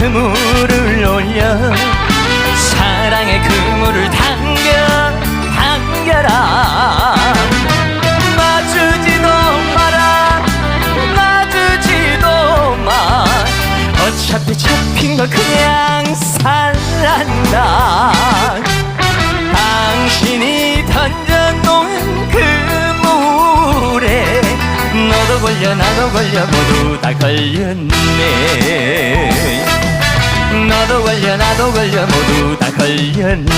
그물을 올려. 사랑의 그물을 당겨 당겨라. 놔주지도 마라 놔주지도 마. 어차피 잡힌 거 그냥 살란다. 당신이 던져놓은 그물에 너도 걸려 나도 걸려 모두 다 걸렸네 걸려 나도 걸려 모두 다 걸렸네